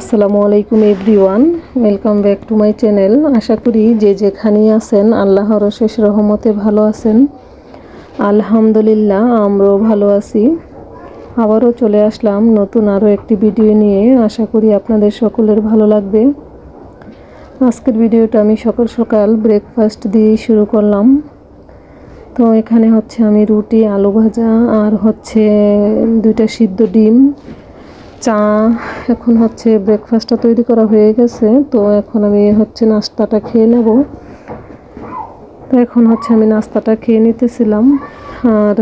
আসসালামু আলাইকুম everyone, welcome back to my channel. আশা করি যে যেখানেই আছেন, আল্লাহর শেষ রহমতে ভালো আছেন। আলহামদুলিল্লাহ, আমরাও ভালো আছি। আবারও চলে আসলাম নতুন আরও একটি ভিডিও নিয়ে। আশা করি আপনাদের সকলের ভালো লাগবে। আজকের ভিডিওটা আমি সকাল সকাল ব্রেকফাস্ট দিয়েই শুরু করলাম। তো এখানে হচ্ছে আমি রুটি, আলু ভাজা আর হচ্ছে দুইটা সিদ্ধ ডিম। চা, এখন হচ্ছে ব্রেকফাস্টটা তৈরি করা হয়ে গেছে। তো এখন আমি হচ্ছে নাস্তাটা খেয়ে নেব। তো এখন হচ্ছে আমি নাস্তাটা খেয়ে নিতেছিলাম। আর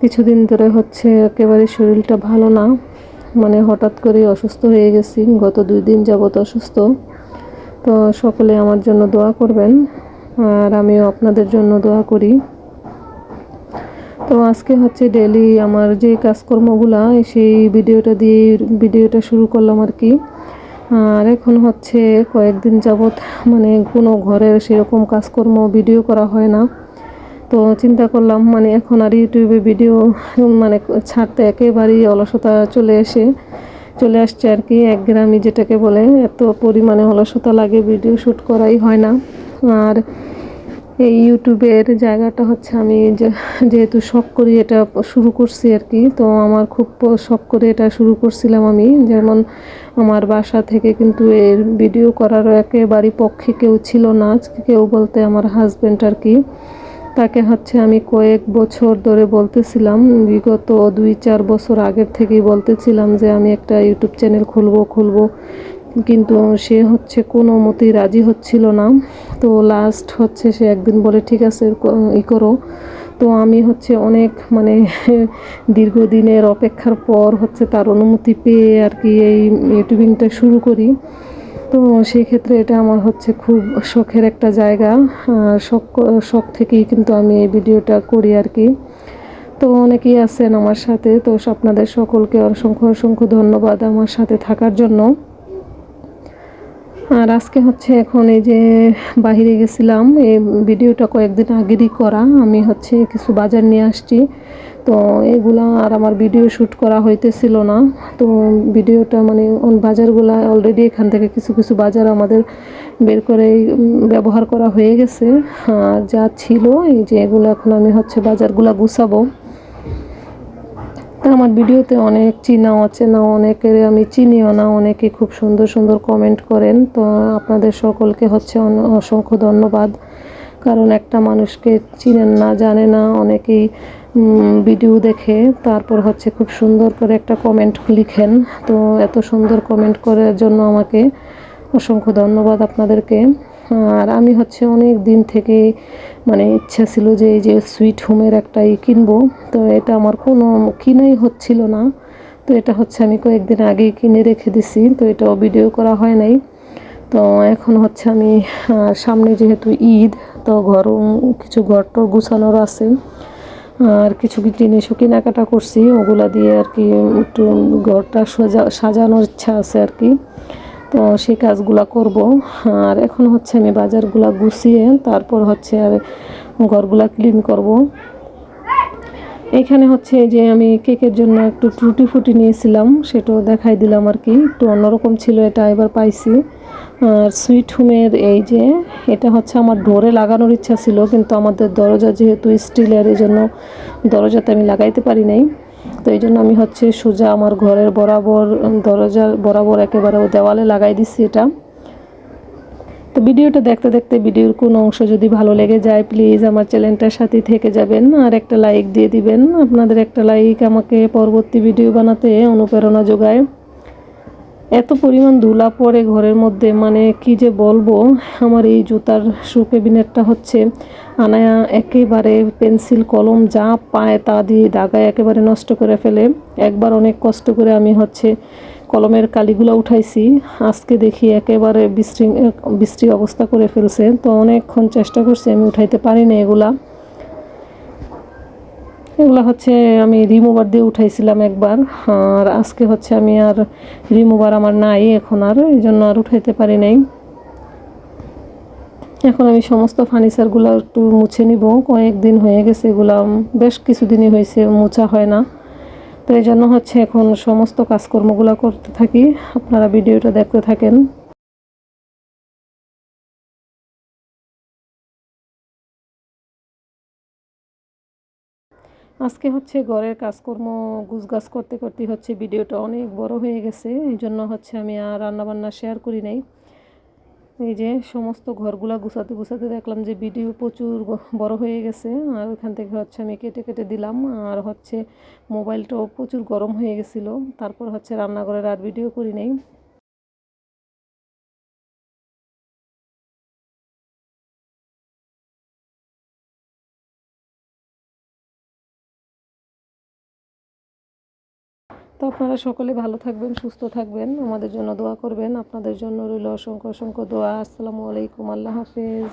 কিছুদিন ধরে হচ্ছে একেবারে শরীরটা ভালো না। মানে হঠাৎ করে অসুস্থ হয়ে গেছি। গত দুই দিন যাবত অসুস্থ। তো সকলে আমার জন্য দোয়া করবেন। আর আমিও আপনাদের জন্য দোয়া করি। তো আজকে হচ্ছে ডেলি আমার যে কাজকর্মগুলা, সেই ভিডিওটা দিয়ে ভিডিওটা শুরু করলাম আর কি। আর এখন হচ্ছে কয়েকদিন যাবৎ মানে কোনো ঘরের সেরকম কাজকর্ম ভিডিও করা হয় না। তো চিন্তা করলাম মানে এখন আর ইউটিউবে ভিডিও মানে ছাড়তে একেবারেই অলসতা চলে এসে, চলে আসছে আর কি, এক গ্রামই যেটাকে বলে, এত পরিমাণে অলসতা লাগে ভিডিও শ্যুট করাই হয় না। আর এই ইউটিউবের জায়গাটা হচ্ছে আমি যেহেতু শখ করি এটা শুরু করছি আর কি, তো আমার খুব শখ করে এটা শুরু করছিলাম আমি। যেমন আমার বাসা থেকে কিন্তু এর ভিডিও করারও একেবারেই পক্ষে কেউ ছিল না কেউ বলতে আমার হাজব্যান্ড আর কি। তাকে হচ্ছে আমি কয়েক বছর ধরে বলতেছিলাম, বিগত দুই চার বছর আগের থেকেই বলতেছিলাম যে আমি একটা ইউটিউব চ্যানেল খুলবো খুলবো। কিন্তু সে হচ্ছে কোনো মতেই রাজি হচ্ছিল না। তো লাস্ট হচ্ছে সে একদিন বলে, ঠিক আছে ই করো। তো আমি হচ্ছে অনেক মানে দীর্ঘদিনের অপেক্ষার পর হচ্ছে তার অনুমতি পেয়ে আর কি এই ইউটিউবিংটা শুরু করি। তো সেই ক্ষেত্রে এটা আমার হচ্ছে খুব শখের একটা জায়গা। শখ শখ থেকেই কিন্তু আমি এই ভিডিওটা করি আর কি। তো অনেকেই আছেন আমার সাথে, তো আপনাদের সকলকে অসংখ্য অসংখ্য ধন্যবাদ আমার সাথে থাকার জন্য। আর আজকে হচ্ছে এখন এই যে বাহিরে গেছিলাম, এই ভিডিওটা কয়েকদিন আগেরই করা। আমি হচ্ছে কিছু বাজার নিয়ে আসছি। তো এগুলা আর আমার ভিডিও শ্যুট করা হইতেছিল না। তো ভিডিওটা মানে বাজারগুলা অলরেডি এখান থেকে কিছু কিছু বাজার আমাদের বের করে ব্যবহার করা হয়ে গেছে। আর যা ছিল, এই যে এগুলো এখন আমি হচ্ছে বাজারগুলা গুছাবো। তা আমার ভিডিওতে অনেক চিনা, অচেনা, অনেকের আমি চিনিও না, অনেকে খুব সুন্দর সুন্দর কমেন্ট করেন। তো আপনাদের সকলকে হচ্ছে অসংখ্য ধন্যবাদ। কারণ একটা মানুষকে চিনেন না, জানে না, অনেকেই ভিডিও দেখে, তারপর হচ্ছে খুব সুন্দর করে একটা কমেন্ট লিখেন। তো এত সুন্দর কমেন্ট করার জন্য আমাকে অসংখ্য ধন্যবাদ আপনাদেরকে। আর আমি হচ্ছে অনেক দিন থেকে মানে ইচ্ছা ছিল যে এই যে সুইট হোমের একটাই কিনবো, তো এটা আমার কোনো কিনাই হচ্ছিল না। তো এটা হচ্ছে আমি কয়েকদিন আগেই কিনে রেখে দিছি, তো এটাও ভিডিও করা হয় নাই। তো এখন হচ্ছে আমি সামনে যেহেতু ঈদ, তো ঘর কিছু ঘর তো গুছানোর আছে। আর কিছু কিছু জিনিসও কেনাকাটা করছি, ওগুলা দিয়ে আর কি একটু ঘরটা সাজা, সাজানোর ইচ্ছা আছে আর কি। তো সেই কাজগুলো করব। আর এখন হচ্ছে আমি বাজারগুলা গুছিয়ে তারপর হচ্ছে আর ঘরগুলা ক্লিন করব। এখানে হচ্ছে যে আমি কেকের জন্য একটু টুটি ফুটি নিয়েছিলাম, সেটাও দেখাই দিলাম আর কি। একটু অন্যরকম ছিল এটা এবার পাইছি। আর সুইট হোমের এই যে, এটা হচ্ছে আমার ডোরে লাগানোর ইচ্ছা ছিল, কিন্তু আমাদের দরজা যেহেতু স্টিলের এই জন্য দরজাতে আমি লাগাইতে পারি নাই। তো এই জন্য আমি হচ্ছে সোজা আমার ঘরের বরাবর দরজার বরাবর একেবারে দেওয়ালে লাগাই দিচ্ছি এটা। তো ভিডিওটা দেখতে দেখতে ভিডিওর কোন অংশ যদি ভালো লেগে যায় প্লিজ আমার চ্যানেলটার সাথে থেকে যাবেন আর একটা লাইক দিয়ে দিবেন। আপনাদের একটা লাইক আমাকে পরবর্তী ভিডিও বানাতে অনুপ্রেরণা যোগায়। এত পরিমাণ ধুলা পড়ে ঘরের মধ্যে মানে কি যে বলব? আমার এই জুতার শু ক্যাবিনেটটা হচ্ছে আনায়া একেবারে পেন্সিল কলম যা পায় তা দিয়ে দাগায় একেবারে নষ্ট করে ফেলে। একবার অনেক কষ্ট করে আমি হচ্ছে কলমের কালিগুলো উঠাইছি। আজকে দেখি একেবারে বৃষ্টি বৃষ্টি অবস্থা করে ফেলছে। তো অনেকক্ষণ চেষ্টা করছি আমি উঠাইতে পারি না এগুলা। এগুলো হচ্ছে আমি রিমুভার দিয়ে উঠাইছিলাম একবার। আর আজকে হচ্ছে আমি আর রিমুভার আমার নাই এখন আর, এই জন্য আর উঠাইতে পারি নাই। এখন আমি সমস্ত ফার্নিচারগুলো একটু মুছে নিব। কয়েকদিন হয়ে গেছে এগুলো, বেশ কিছুদিনই হয়েছে, মোছা হয় না। তো এই জন্য হচ্ছে এখন সমস্ত কাজকর্মগুলো করতে থাকি। আপনারা ভিডিওটা দেখতে থাকেন। আজকে হচ্ছে ঘরের কাজকর্ম, গুছগাছ করতে করতে হচ্ছে ভিডিওটা অনেক বড় হয়ে গেছে, এই জন্য হচ্ছে আমি আর রান্নাবান্না শেয়ার করি নাই। এই যে সমস্ত ঘরগুলা গুছাতে গুছাতে দেখলাম যে ভিডিও প্রচুর বড় হয়ে গেছে, আর ওখান থেকে হচ্ছে আমি কেটে কেটে দিলাম, আর হচ্ছে মোবাইলটাও প্রচুর গরম হয়ে গেছিল, তারপর হচ্ছে রান্নাঘরের আর ভিডিও করি নাই। তো আপনারা সকলে ভালো থাকবেন, সুস্থ থাকবেন, আমাদের জন্য দোয়া করবেন। আপনাদের জন্য রইল অসংখ্য অসংখ্য দোয়া। আসসালামু আলাইকুম, আল্লাহ হাফেজ।